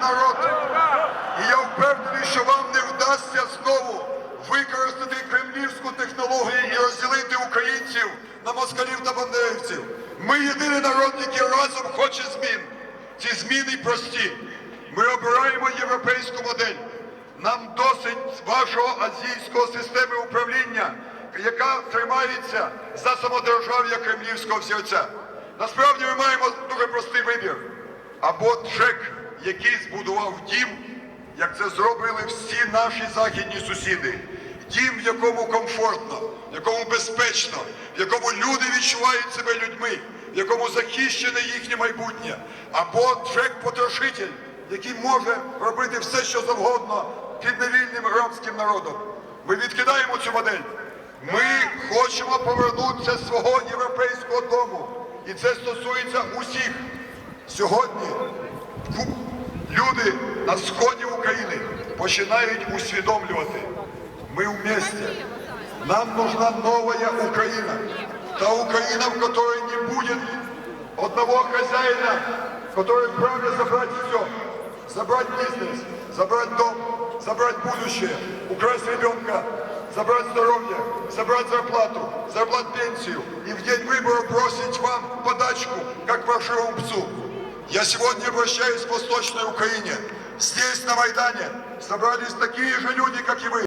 народ. І я впевнений, що вам не вдасться знову використати кремлівську технологію і розділити українців на москалів та бандерівців. Ми єдиний народ, який разом хоче змін. Ці зміни прості. Ми обираємо європейську модель. Нам досить вашого азійського системи управління, яка тримається за самодержав'я кремлівського взірця. Насправді ми маємо дуже простий вибір. Або ЧЕК, який збудував дім, як це зробили всі наші західні сусіди. Дім, в якому комфортно, в якому безпечно, в якому люди відчувають себе людьми, в якому захищене їхнє майбутнє. Або ЧЕК-потрошитель, який може робити все, що завгодно під невільним рабським народом. Ми відкидаємо цю модель. Ми хочемо повернутися з свого європейського дому. І це стосується усіх. Сьогодні люди на сході України починають усвідомлювати. Ми вместе. Нам нужна новая Украина. Та Украина, в которой не будет одного хозяина, который вправе забрать все. Забрать бизнес, забрать дом, забрать будущее, украсть ребенка, забрать здоровье, забрать зарплату, забрать пенсию и в день выборов бросить вам подачку, как паршивому псу. Я сегодня обращаюсь к Восточной Украине. Здесь, на Майдане, собрались такие же люди, как и вы.